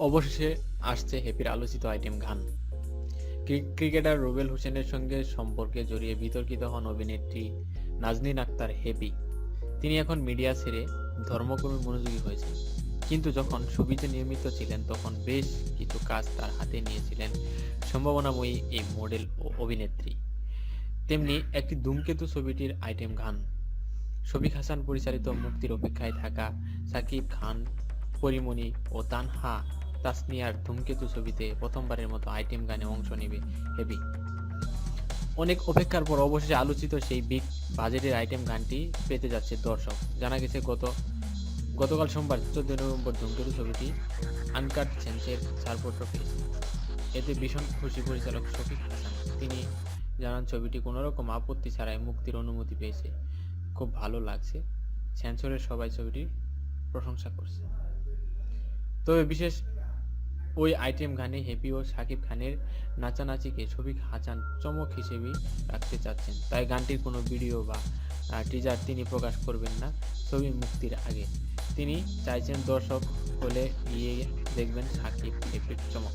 অবশেষে আসছে হ্যাপির আলোচিত আইটেম গান। ক্রিকেটার রুবেল হোসেনের সঙ্গে সম্পর্কে জড়িয়ে বিতর্কিত হন অভিনেত্রী নাজনীন আক্তার হ্যাপি তিনি এখন মিডিয়া ছেড়ে ধর্মকর্মী মনোযোগী হয়েছেন। কিন্তু যখন ছবিতে নিয়মিত ছিলেন, তখন বেশ কিছু কাজ তার হাতে নিয়েছিলেন সম্ভাবনাময়ী এই মডেল ও অভিনেত্রী। তেমনি একটি ধূমকেতু ছবিটির আইটেম গান। শফিক হাসান পরিচালিত মুক্তির অপেক্ষায় থাকা সাকিব খান পরিমণি ও তানহা তাসনিয়ার ধূমকেতু ছবিতে প্রথমবারের মতো আইটেম গানে অংশ নেবে হেবি। অনেক অপেক্ষার পর অবশেষে আলোচিত সেই বিগ বাজেটের আইটেম গানটি পেতে যাচ্ছে দর্শক। জানা গেছে গত, গতকাল সোমবার চোদ্দ নভেম্বর ধূমকেতু ছবিটি আনকাট সেন্সের ছাড়পত্র পেয়েছে এতে ভীষণ খুশি পরিচালক শফিক হাসান। তিনি জানান, ছবিটি কোনো রকম আপত্তি ছাড়াই মুক্তির অনুমতি পেয়েছে। খুব ভালো লাগছে। সেন্সরের সবাই ছবিটির প্রশংসা করছে। তবে বিশেষ ওই আইটেম গানে হ্যাপি ও শাকিব খানের নাচানাচিকে ছবি হাসান চমক হিসেবে রাখতে চাচ্ছেন। তাই গানটির কোনো ভিডিও বা টিজার তিনি প্রকাশ করবেন না ছবি মুক্তির আগে। তিনি চাইছেন দর্শক হলে গিয়ে দেখবেন শাকিব হ্যাপির চমক।